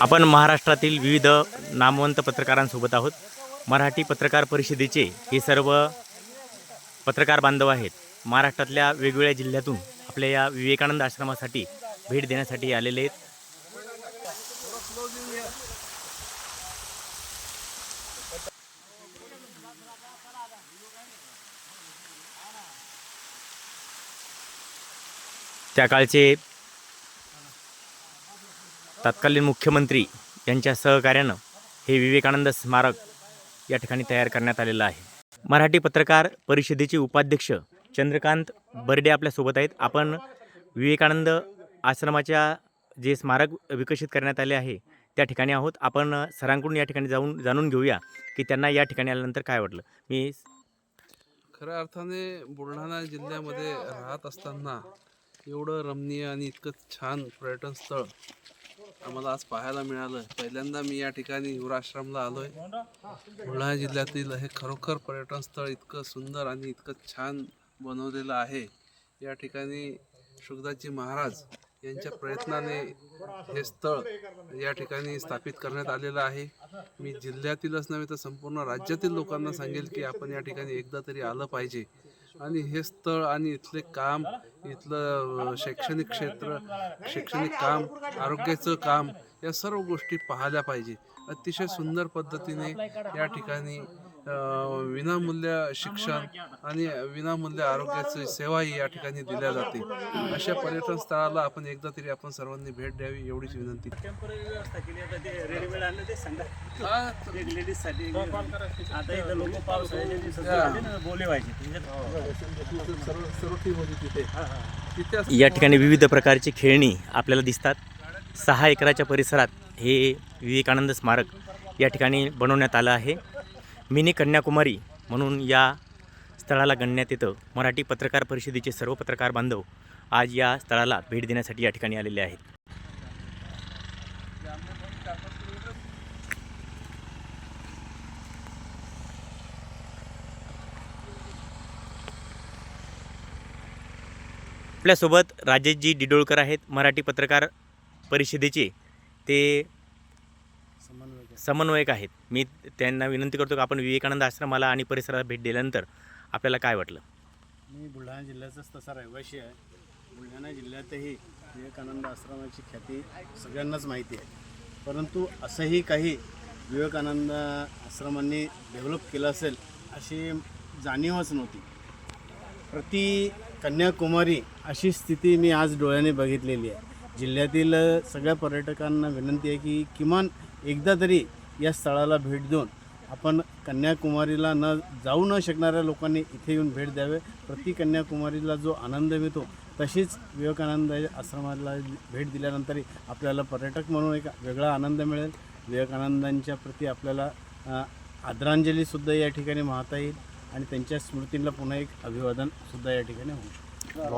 आपण महाराष्ट्रातील विविध नामवंत पत्रकारांसोबत आहोत. मराठी पत्रकार परिषदेचे हे सर्व पत्रकार बांधव आहेत. महाराष्ट्रातल्या वेगवेगळ्या जिल्ह्यातून आपल्या या विवेकानंद आश्रमासाठी भेट देण्यासाठी आलेले आहेत. त्या काळचे तत्कालीन मुख्यमंत्री यांच्या सहकार्यानं हे विवेकानंद स्मारक या ठिकाणी तयार करण्यात आलेलं आहे. मराठी पत्रकार परिषदेचे उपाध्यक्ष चंद्रकांत बर्डे आपल्यासोबत आहेत. आपण विवेकानंद आश्रमाच्या जे स्मारक विकसित करण्यात आले आहे त्या ठिकाणी आहोत. आपण सरांकडून या ठिकाणी जाऊन जाणून घेऊया की त्यांना या ठिकाणी आल्यानंतर काय वाटलं. मी खऱ्या अर्थाने बुलढाणा जिल्ह्यामध्ये राहत असताना एवढं रमणीय आणि इतकं छान पर्यटन स्थळ आम्हाला आज पाहायला मिळालं. पहिल्यांदा मी या ठिकाणी युवराश्रमला आलोय. बुलढाणा जिल्ह्यातील हे खरोखर पर्यटन स्थळ इतकं सुंदर आणि इतकं छान बनवलेलं आहे. या ठिकाणी शुगदाजी महाराज यांच्या प्रयत्नाने हे स्थळ या ठिकाणी स्थापित करण्यात आलेलं आहे. मी जिल्ह्यातीलच नव्हे तर संपूर्ण राज्यातील लोकांना सांगेल की आपण या ठिकाणी एकदा तरी आलं पाहिजे. आणि हे स्थळ आणि इथले काम इथलं शैक्षणिक क्षेत्र शैक्षणिक काम आरोग्याचं काम या सर्व गोष्टी पाहायला पाहिजे. अतिशय सुंदर पद्धतीने या ठिकाणी विनामूल्य शिक्षण आणि विनामूल्य आरोग्याची सेवाही या ठिकाणी दिल्या जाते. अशा पर्यटन स्थळाला आपण एकदा तरी आपण सर्वांनी भेट द्यावी एवढीच विनंती. सर्व सर्व टीम होती तिथे या ठिकाणी विविध प्रकारची खेळणी आपल्याला दिसतात. सहा एकराच्या परिसरात हे विवेकानंद स्मारक या ठिकाणी बनवण्यात आलं आहे. मिनी कन्याकुमारी म्हणून या स्थळाला गणण्यात येतं. मराठी पत्रकार परिषदेचे सर्व पत्रकार बांधव आज या स्थळाला भेट देण्यासाठी या ठिकाणी आलेले आहेत. आपल्यासोबत राजेशजी डिडोळकर आहेत मराठी पत्रकार परिषदेचे. ते समन्वयक आहेत. मी त्यांना विनंती करतो की आपण विवेकानंद आश्रमाला आणि परिसराला भेट दिल्यानंतर आपल्याला काय वाटलं? मी बुलढाणा जिल्ह्याचाच तसा रहिवासी आहे. बुलढाणा जिल्ह्यातही विवेकानंद आश्रमाची ख्याती सगळ्यांनाच माहिती आहे. परंतु असंही काही विवेकानंद आश्रमांनी डेव्हलप केलं असेल अशी जाणीवच नव्हती. प्रति कन्याकुमारी अशी स्थिती मी आज डोळ्याने बघितलेली आहे. जिल्ह्यातील सगळ्या पर्यटकांना विनंती आहे की किमान एकदा तरी या स्थळाला भेट देऊन आपण कन्याकुमारीला न जाऊ न शकणाऱ्या लोकांनी इथे येऊन भेट द्यावे. प्रति कन्याकुमारीला जो आनंद मिळतो तशीच विवेकानंद आश्रमाला भेट दिल्यानंतरही आपल्याला पर्यटक म्हणून एक वेगळा आनंद मिळेल. विवेकानंदांच्या प्रती आपल्याला आदरांजलीसुद्धा या ठिकाणी वाहता येईल. आणि त्यांच्या स्मृतींना पुन्हा एक अभिवादनसुद्धा या ठिकाणी होऊ शकतं.